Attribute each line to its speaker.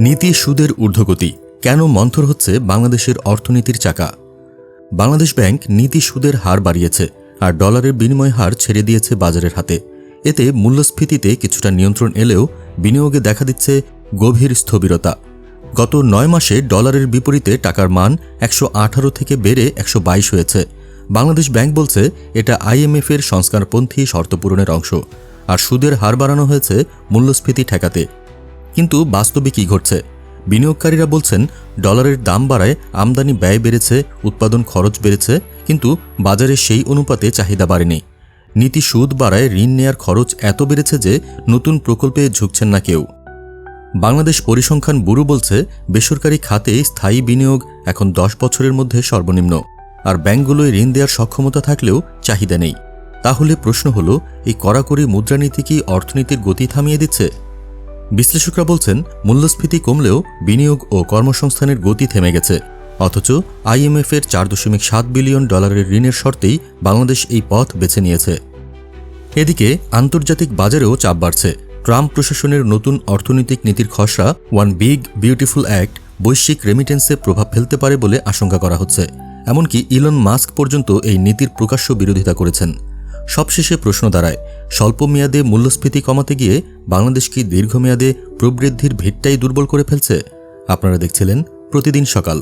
Speaker 1: নীতি সুদের ঊর্ধ্বগতি। কেন মন্থর হচ্ছে বাংলাদেশের অর্থনীতির চাকা? বাংলাদেশ ব্যাংক নীতি সুদের হার বাড়িয়েছে আর ডলারের বিনিময় হার ছেড়ে দিয়েছে বাজারের হাতে। এতে মূল্যস্ফীতিতে কিছুটা নিয়ন্ত্রণ এলেও বিনিয়োগে দেখা দিচ্ছে গভীর স্থবিরতা। গত নয় মাসে ডলারের বিপরীতে টাকার মান একশো আঠারো থেকে বেড়ে একশো বাইশ হয়েছে। বাংলাদেশ ব্যাংক বলছে এটা আইএমএফ এর সংস্কারপন্থী শর্ত পূরণের অংশ। আর সুদের হার বাড়ানো হয়েছে মূল্যস্ফীতি ঠেকাতে। কিন্তু বাস্তবে কি ঘটছে? বিনিয়োগকারীরা বলছেন, ডলারের দাম বাড়ায় আমদানি ব্যয় বেড়েছে, উৎপাদন খরচ বেড়েছে, কিন্তু বাজারে সেই অনুপাতে চাহিদা বাড়েনি। নীতি সুদ বাড়ায় ঋণ নেয়ার খরচ এত বেড়েছে যে নতুন প্রকল্পে ঝুঁকছেন না কেউ। বাংলাদেশ পরিসংখ্যান ব্যুরো বলছে, বেসরকারি খাতে স্থায়ী বিনিয়োগ এখন দশ বছরের মধ্যে সর্বনিম্ন। আর ব্যাংকগুলোয় ঋণ দেওয়ার সক্ষমতা থাকলেও চাহিদা নেই। তাহলে প্রশ্ন হলো, এই কড়াকড়ি মুদ্রানীতি কি অর্থনীতির গতি থামিয়ে দিচ্ছে? বিশ্লেষকরা বলছেন, মূল্যস্ফীতি কমলেও বিনিয়োগ ও কর্মসংস্থানের গতি থেমে গেছে। অথচ আইএমএফ এর চার দশমিক সাত বিলিয়ন ডলারের ঋণের শর্তেই বাংলাদেশ এই পথ বেছে নিয়েছে। এদিকে আন্তর্জাতিক বাজারেও চাপ বাড়ছে। ট্রাম্প প্রশাসনের নতুন অর্থনৈতিক নীতির খসড়া ওয়ান বিগ বিউটিফুল অ্যাক্ট বৈশ্বিক রেমিটেন্সে প্রভাব ফেলতে পারে বলে আশঙ্কা করা হচ্ছে। এমনকি ইলন মাস্ক পর্যন্ত এই নীতির প্রকাশ্য বিরোধিতা করেছেন। সবশেষে প্রশ্ন দাঁড়ায়, স্বল্প মেয়াদে মূল্যস্ফীতি কমাতে গিয়ে বাংলাদেশ কি দীর্ঘমেয়াদে প্রবৃদ্ধির ভিতটাই দুর্বল করে ফেলছে? আপনারা দেখছিলেন প্রতিদিন সকাল।